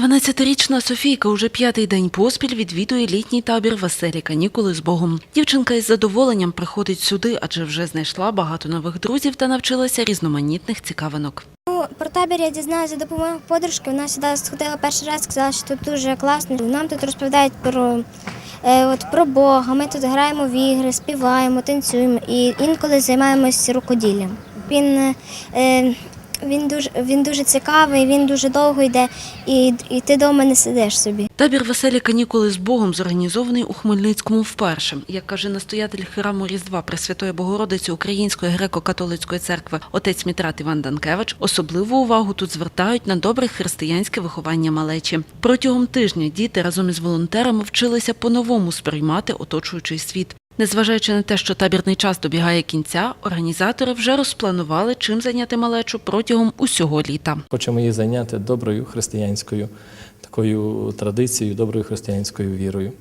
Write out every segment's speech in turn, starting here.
12-річна Софійка уже п'ятий день поспіль відвідує літній табір «Веселі канікули з Богом». Дівчинка із задоволенням приходить сюди, адже вже знайшла багато нових друзів та навчилася різноманітних цікавинок. Ну, про табір я дізналася за допомогою подружки. Вона сюди сходила перший раз, сказала, що тут дуже класно. Нам тут розповідають про, е, от, про Бога. Ми тут граємо в ігри, співаємо, танцюємо і інколи займаємось рукоділлям. Він, е, він, дуже, він дуже цікавий, він дуже довго йде, і, і ти вдома не сидиш собі. Табір «Веселі канікули з Богом» зорганізований у Хмельницькому вперше. Як каже настоятель храму Різдва Пресвятої Богородиці Української греко-католицької церкви отець Мітрат Іван Данкевич, особливу увагу тут звертають на добре християнське виховання малечі. Протягом тижня діти разом із волонтерами вчилися по-новому сприймати оточуючий світ. Незважаючи на те, що табірний час добігає кінця, організатори вже розпланували, чим зайняти малечу протягом усього літа. Хочемо її зайняти доброю християнською такою традицією, доброю християнською вірою.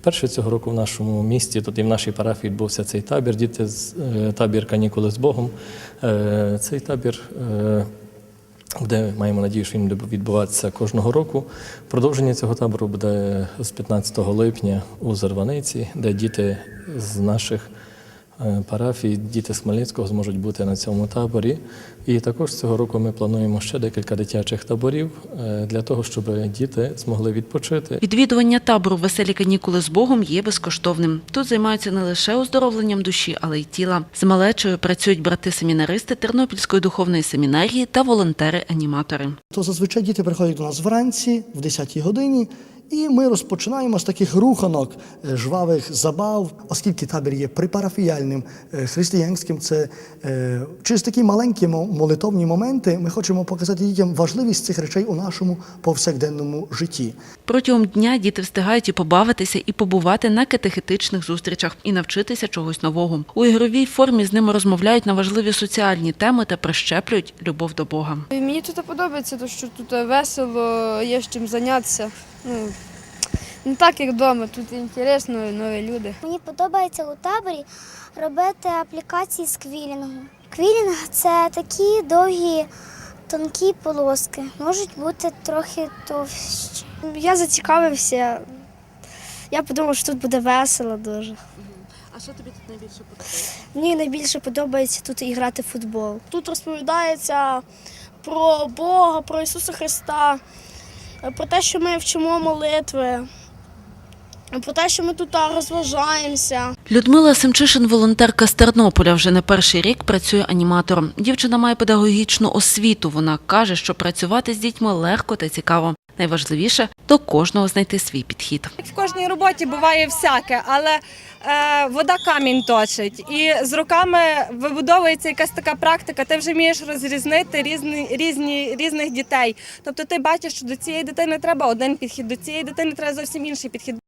Вперше цього року в нашому місті, тут і в нашій парафії відбувся цей табір, діти з е, табір канікули з Богом. Е, Цей табір. Е, Де маємо надію, що він буде відбуватися кожного року. Продовження цього табору буде з 15 липня у Зарваниці, де діти з наших парафій, діти з Хмельницького зможуть бути на цьому таборі. І також цього року ми плануємо ще декілька дитячих таборів е, для того, щоб діти змогли відпочити. Відвідування табору «Веселі канікули з Богом» є безкоштовним. Тут займаються не лише оздоровленням душі, але й тіла. З малечою працюють брати-семінаристи Тернопільської духовної семінарії та волонтери-аніматори. То зазвичай діти приходять до нас вранці, в 10-й годині, і ми розпочинаємо з таких руханок, е, жвавих забав, оскільки табір є припарафіяльним, е, християнським, це е, через такі маленькі мо- молитовні моменти ми хочемо показати дітям важливість цих речей у нашому повсякденному житті. Протягом дня діти встигають і побавитися, і побувати на катехетичних зустрічах, і навчитися чогось нового. У ігровій формі з ними розмовляють на важливі соціальні теми та прищеплюють любов до Бога. Мені тут подобається, тому що тут весело, є з чим зайнятися. Ну, не так, як вдома, тут інтересно, нові люди. Мені подобається у таборі робити аплікації з квілінгу. Квілінг це такі довгі, тонкі полоски, можуть бути трохи товщі. Я зацікавився. Я подумав, що тут буде весело дуже. А що тобі тут найбільше подобається? Мені найбільше подобається тут і грати в футбол. Тут розповідається про Бога, про Ісуса Христа, про те, що ми вчимо молитви, про те, що ми тут розважаємося. Людмила Семчишин, волонтерка з Тернополя, вже не перший рік працює аніматором. Дівчина має педагогічну освіту. Вона каже, що працювати з дітьми легко та цікаво. Найважливіше до кожного знайти свій підхід. В кожній роботі буває всяке, але е, вода камінь точить. І з роками вибудовується якась така практика, ти вже вмієш розрізнити різні, різні, різних дітей. Тобто ти бачиш, що до цієї дитини треба один підхід, до цієї дитини треба зовсім інший підхід.